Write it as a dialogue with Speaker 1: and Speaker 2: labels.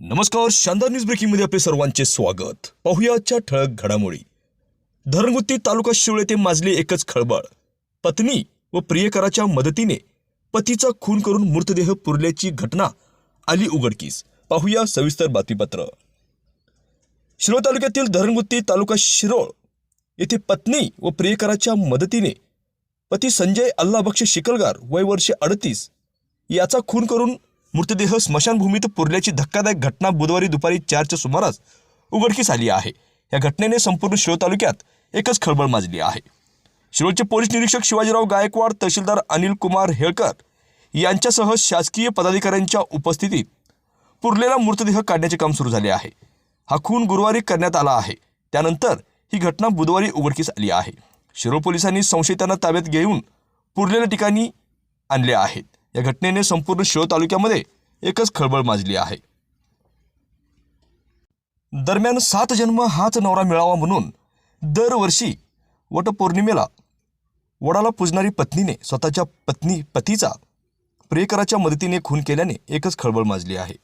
Speaker 1: नमस्कार शानदार न्यूज ब्रेकिंगमध्ये आपले सर्वांचे स्वागत. पाहूया आजच्या ठळक घडामोडी. धरणगुत्ती तालुका शिवळे ते माजली एकच खळबळ. पत्नी व प्रियकराच्या मदतीने पतीचा खून करून मृतदेह पुरल्याची घटना आली उघडकीस. पाहूया सविस्तर बातमीपत्र. शिरोळ तालुक्यातील धरणगुत्ती तालुका शिरोळ येथे पत्नी व प्रियकराच्या मदतीने पती संजय अल्लाबक्ष शिकलगार वय वर्षे अडतीस याचा खून करून मृतदेह स्मशानभूमीत पुरल्याची धक्कादायक घटना बुधवारी दुपारी चारच्या सुमारास उघडकीस आली आहे. या घटनेने संपूर्ण शिरोळ तालुक्यात एकच खळबळ माजली आहे. शिरोळचे पोलीस निरीक्षक शिवाजीराव गायकवाड तहसीलदार अनिल कुमार हेळकर यांच्यासह शासकीय पदाधिकाऱ्यांच्या उपस्थितीत पुरलेला मृतदेह काढण्याचे काम सुरू झाले आहे. हा खून गुरुवारी करण्यात आला आहे. त्यानंतर ही घटना बुधवारी उघडकीस आली आहे. शिरोळ पोलिसांनी संशयितांना ताब्यात घेऊन पुरलेल्या ठिकाणी आणले आहेत. या घटनेने संपूर्ण शिरोळ तालुक्यामध्ये एकच खळबळ माजली आहे. दरम्यान सात जन्म हाच नवरा मिळावा म्हणून दरवर्षी वटपौर्णिमेला वडाला पुजणारी पत्नीने स्वतःच्या पत्नी पतीचा प्रियकराच्या मदतीने खून केल्याने एकच खळबळ माजली आहे.